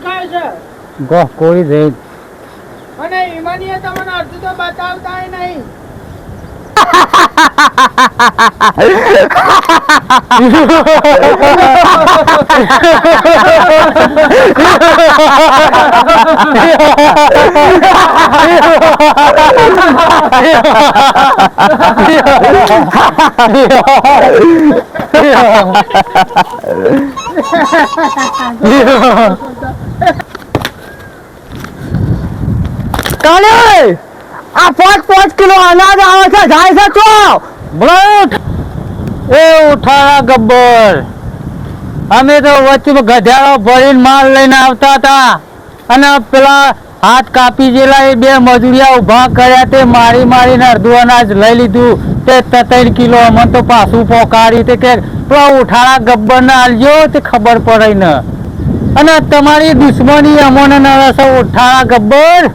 ખાય છે. ગોહ કોઈ જઈ અને ઈમાનીએ તમને અડધું તો બતાવતા નહીં. કાલે આ પાંચ પાંચ કિલો અનાજ આવે છે, જાય છે તો. બ્લડ એ ઉઠાડા ગબ્બર. અમે તો વચ્ચે ગધેડો ભરીને માલ લઈને આવતા હતા. અને પેલા હાથ કાપી ગયેલા એ બે મજૂરિયા ઊભા કર્યા તે મારી મારીને અડધું અનાજ લઈ લીધું. તે ત્રણ કિલો અમને તો પાછું પોકારી તે કે પેલા ઉઠાડા ગબ્બર ને આલજો તે ખબર પડે ને અને તમારી દુશ્મની અમોને નરસ ઉઠાણા ગબ્બર.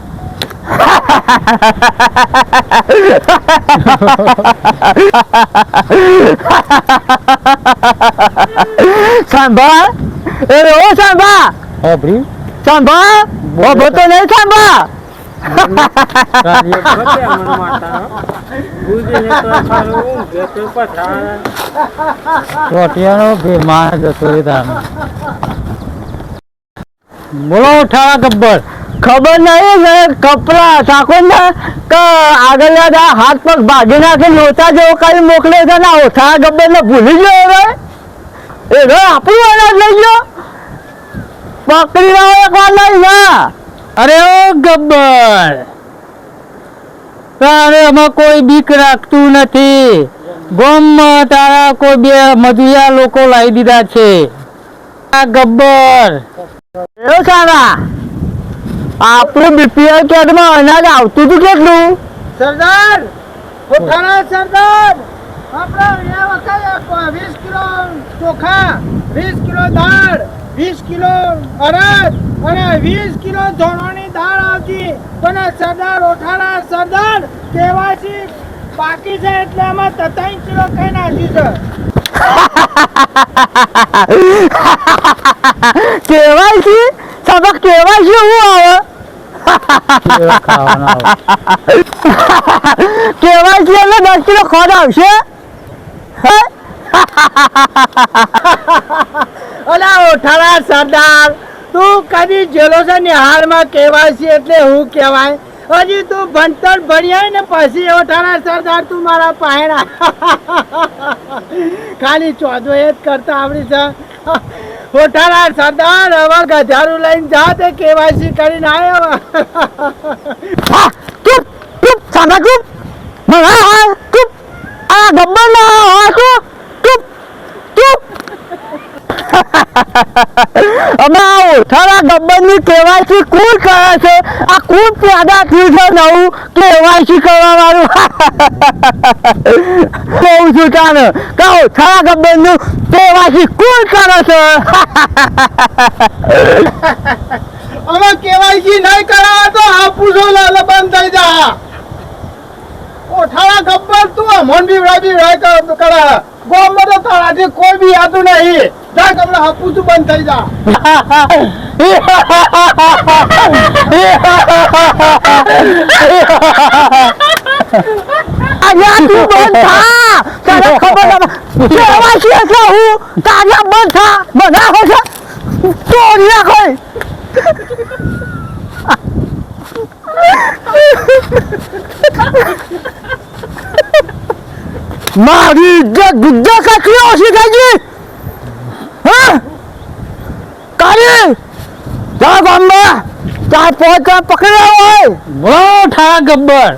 સાંભા એ રો સાંભા અભરી સાંભા બોબો તો નહીં સાંભા રોટિયાનો ભેમાર જતો રે તાનો બોલો ઠાળા ગબ્બર ખબર નહીં કપડા ઠાકોર ને કે આગળ હાથ પગ ભાગી નાખે લોચા જેવો કરી મોકલે છે ને ઓછા ગબ્બર ને ભૂલી ગયો હવે? એ હવે આપણું અનાજ લઈ ગયો પકડી લાવો એક વાર લઈ ના અરે ઓ ગબ્બર. તારે એમાં કોઈ બીક રાખતું નથી. ગોમમાં તારા કોઈ બે મજૂરિયા લોકો લાવી દીધા છે. આ ગબ્બર. એવું સારા. આપણું બીપીએલ કાર્ડમાં અનાજ આવતું હતું કેટલું? સરદાર હોઠાળા સરદાર. આપણે વખતે વીસ કિલો ચોખા વીસ કિલો દાળ વીસ કિલો અડદ અને વીસ કિલો ધોળાની દાળ આવતી. પણ સરદાર ઓઠાણા સરદાર કેવાસી બાકી છે એટલે એમાં ત્રણ કિલો કઈ નાખ્યું છે? કેવાય છે સબક કેવાય છે હું આવે કેવાય છે એટલે દસ કિલો ખોટ આવશે ઓલા ઓઠાળા સરદાર તું કદી જેલો છે નિહાળમાં છે એટલે હું કહેવાય હજી તું ભણતર ભણ્યા ને પછી ઓઠાના સરદાર તું મારા પાયણા ખાલી ચોદો એ જ કરતા આવડી છે ઓઠાળા સરદાર હવે ગધારું લઈને જા તે કેવાયસી કરીને આવ્યો હા, ચૂપ ચૂપ સાંભળ ચૂપ. મને હા ચૂપ. આ ગબ્બર ના હા ચૂપ ચૂપ ચૂપ અમે આ ઓઠારા ગબ્બરની કેવાયસી કોણ કરે છે? આ કોણ પેદા થયું છે નવું? કેવાયસી કરવા વાળું કહું છું તાને કે ઓઠારા ગબ્બરનું કેવાયસી કોણ કરે છે? હવે કેવાયસી નહીં કરાવે તો હાપુસો લાલ બંધ થઈ જા. ઓઠાળા ગબ્બર તું અમોન બી બી રાય કરા ગોમમાં તો તારાથી કોઈ બી આતું નહીં. જા કમલા હાપુસું બંધ થઈ જા અહીંયા તું બંધ થા તને ખબર ના કેવાયસી એટલે હું તાજા બંધ થા બધા છે તોડી નાખો મારી ઇજ્જત ગુજ્જા કાચી ઓછી થઈ ગઈ હા જા ગામમાં ચાર પાંચ જણ પકડી હોય બોલો ઠારા ગબ્બર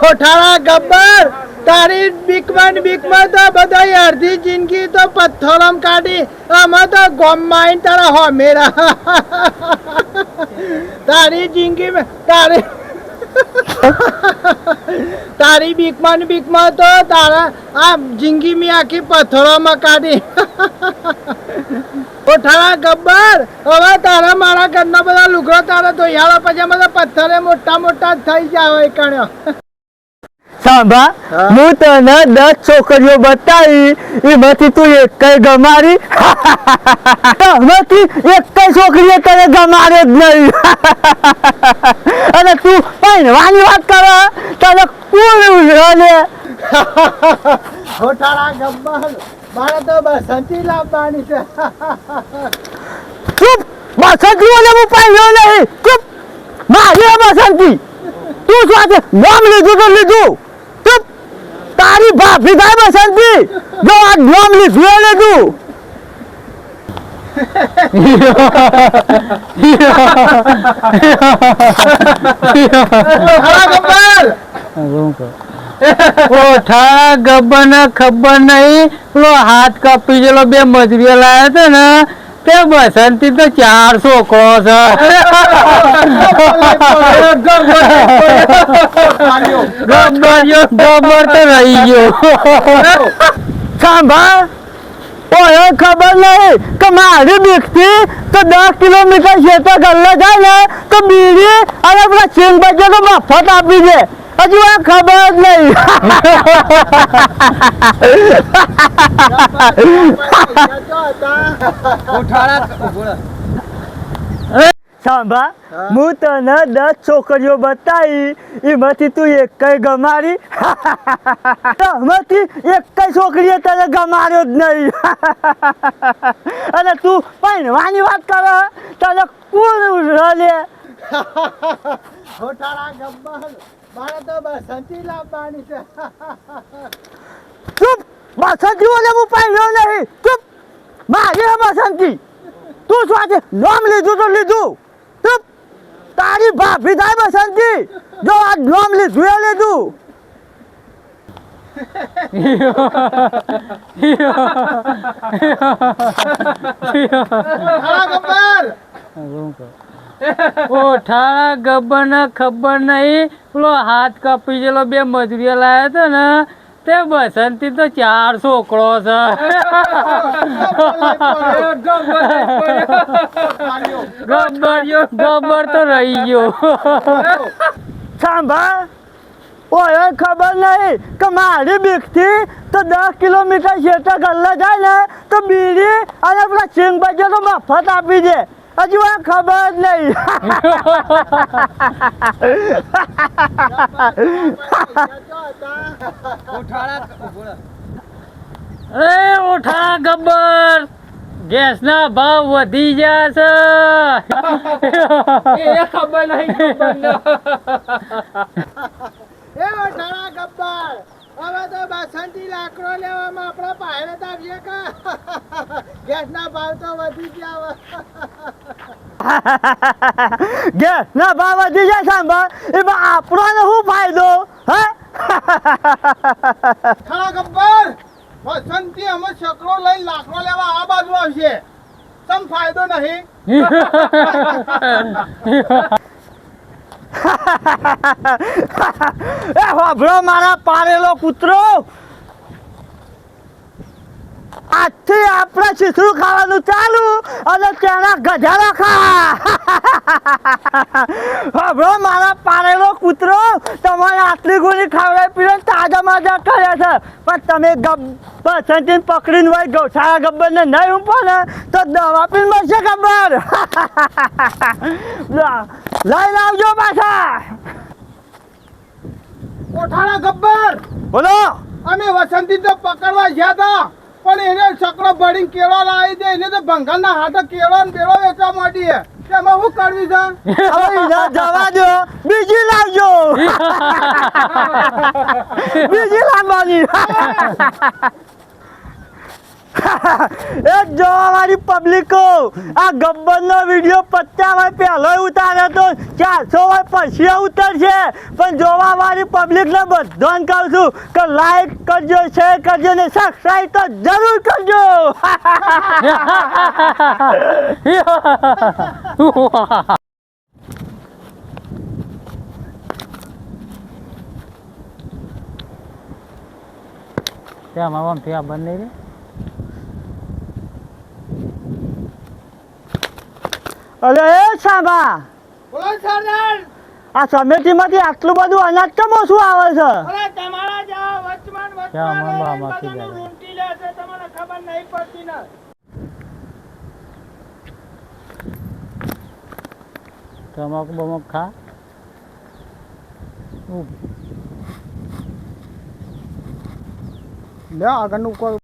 કોઠારા ગબ્બર તારી બીકમાં ને બીકમાં તો બધા અડધી જિંદગી તો પથ્થરમ કાઢી આમાં તો ગોમમાં આવીને તારા હોમેરા તારી જિંદગી તારી તારી બીકમાં ને બીકમાં તો તારા આ જિંદગી મેં આખી પથ્થરોમાં કાઢી કોઠારા ગબ્બર. હવે તારા મારા ઘરના બધા લુગડો તારા યાર પછી બધા પથ્થરે મોટા મોટા થઈ જાય હોય કણ્યો. સાંભા હું. તને દસ છોકરીઓ બતાવી એમાંથી તું એક ગમારી. એમાંથી એક છોકરીએ તને ગમારે જ નહીં. અને તું પહેરવાની વાત કરે? તને કોણ લે ખોટાળા ગબ્બર. મારે તો બસંતી લાવવાની છે. ચૂપ! બસંતીઓને હું પહેર્યો નહીં. ચૂપ! મારી બસંતી તું શું છે નામ લીધું તો લીધું? ચૂપ! તારી ભાભી થાય બસંતી જો આ નામ લીધું એ લીધું. ખોટાળા ગબ્બર ઓઠા ગબ્બર ને ખબર નહીં. પેલો હાથ કાપી ગયેલો બે મજૂરીઓ લાવ્યો છે ને. તે બસંતી તો ચાર છોકરો છે ગબ્બર તો રહી ગયો. સાંભળ, ઓય ખબર નહીં કે મારી બીકથી તો દસ કિલોમીટર ખેતર ગલ્લે જાય ને તો બીડી અને પેલા ચીન બચે તો મફત આપી દે. હજુ આ ખબર નહીં. સાંભા, હું તને દસ છોકરીઓ બતાવી, એમાંથી તું એક કઈ ગમારી એમાંથી એક કઈ છોકરીએ તને ગમાર્યો જ નહીં. અને તું પહેરવાની વાત કરે, તને કોણ લે ખોટાળા ગબ્બર. મારે તો બસંતી લાવવાની છે. ચૂપ! બસંતીઓને હું પહેર્યો નહીં. ચૂપ! મારી બસંતી તું શું આજે નામ લીધું તો લીધું? ચૂપ! તારી ભાભી થાય બસંતી જો આ નામ લીધું એ લીધું. ગબ્બર! ઓઠા ગબ્બર ને ખબર નહીં પેલો હાથ કાપી ગયેલો બે મજૂરીઓ લાવ્યો હતો ને. તે બસંતી તો ચાર છોકરો છે. ગબ્બર ગબ્બર તો રહી ગયો. સાંભળ. ઓય ખબર નહીં કે મારી બીકથી તો દસ કિલોમીટર ખેતર ગલ્લા જાય ને તો બીડી અને પેલા સિંગ બચે તો મફત આપી દે. હજુ આ ખબર જ નહીં. એ ઓઠા ગબ્બર. ગેસ ના ભાવ વધી ગયા છે. એ ખબર નહીં એ ઓઠાળા ગબ્બર. હવે તો બાસંતી લાકડો લેવામાં આપણા પાયરે તો આવીએ કા ગેસના ભાવ તો વધી ગયા ગેસના ભાવ વધી જાય સાંભળ. એમાં આપણોને શું ફાયદો? હે? ખરા ગબ્બર વસંતી અમે છકડો લઈ લાકડો લેવા આ બાજુ આવશે. તમ ફાયદો નહીં. એ હોભળો મારા પારેલો કૂતરો. આજથી આપણે શીસરું ખાવાનું ચાલુ અને તેના ગજારા ખા. હોભળો મારા પારેલો કૂતરો, તમારે આટલી ગોળી ખાવડાવી પીને તાજા માજા કરે છે. પણ તમે ગબ પસંદથી પકડીને હોય ગૌશાળા ગબ્બરને નહીં ઉપો ને તો દવા પીને મળશે ગબ્બર. લઈને લાવજો પાછા. કોઠાણા ગબ્બર! બોલો. અમે વસંતી તો પકડવા ગયા હતા પણ એને છકડો ભરીને કેળો લાવી દે. એને તો ભંગારના હાથે કેળો ને બેળો વેચવા માંડી છે તેમાં હું કરવી છે? જવા દો. બીજી લાવજો. બીજી લાવવાની. એ જોવાવાળી પબ્લિકો આ ગબ્બરનો વીડિયો પચાસ વાર પહેલો ઉતાર્યો તો ચારસો વાર પછી ઉતરશે. પણ જોવા મારી પબ્લિકને બધાને કહું છું કે લાઈક કરજો શેર કરજો ને સબસ્ક્રાઈબ તો જરૂર કરજો. ત્યાં મામા ત્યાં બંને રે? અરે એ સાંભા. બોલો સરદાર. આ સમિતિમાંથી આટલું બધું અનાજ કેમ ઓછું આવે છે? અરે તમારા? લૂંટી લે છે તમને ખબર નહીં પડતી ને. તમાકુ બમક ખા. લે આગળનું કોઈ